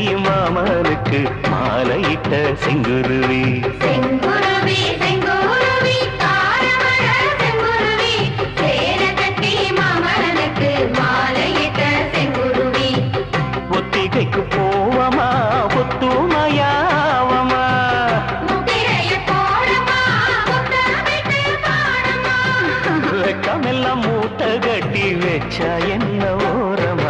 தெரியும் மாமனுக்கு மாலையிட்ட செங்குருவி. ஒத்திகைக்கு போவமா ஒத்துமையாவமா வெக்கமெல்லாம் மூட்டை கட்டி வச்சா என்ன ஓரமா?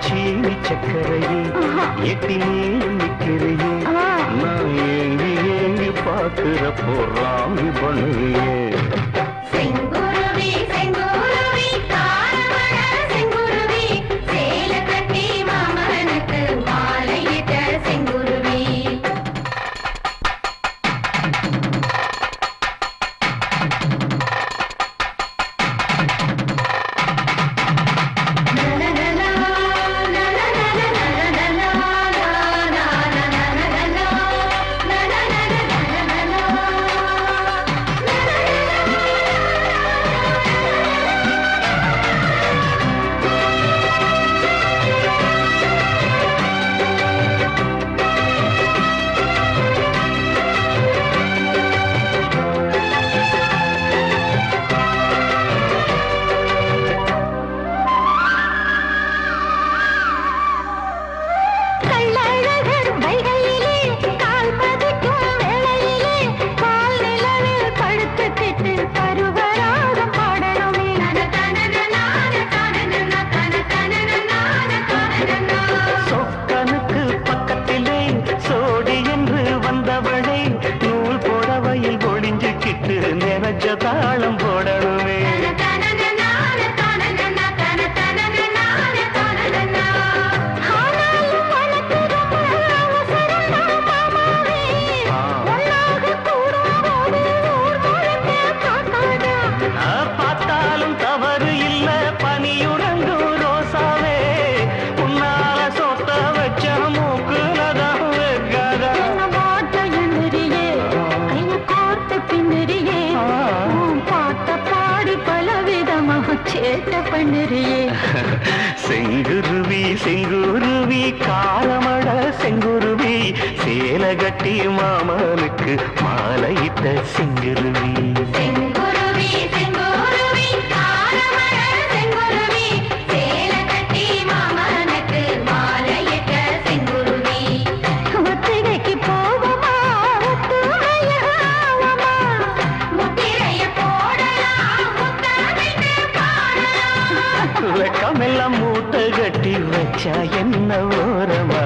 சீனி சக்கரையே எட்டி நீளும் நிற்கிறையே. நான் ஏங்கி ஏங்கி பார்க்கிறப்போ விதமா சேட்டை பண்ணுறியே. செங்குருவி செங்குருவி காலமட செங்குருவி சேலை கட்டி மாமனுக்கு மாலையிட்ட செங்குருவி வெக்கமெல்லாம் மூட்டை கட்டி வச்சா என்ன ஓரமா?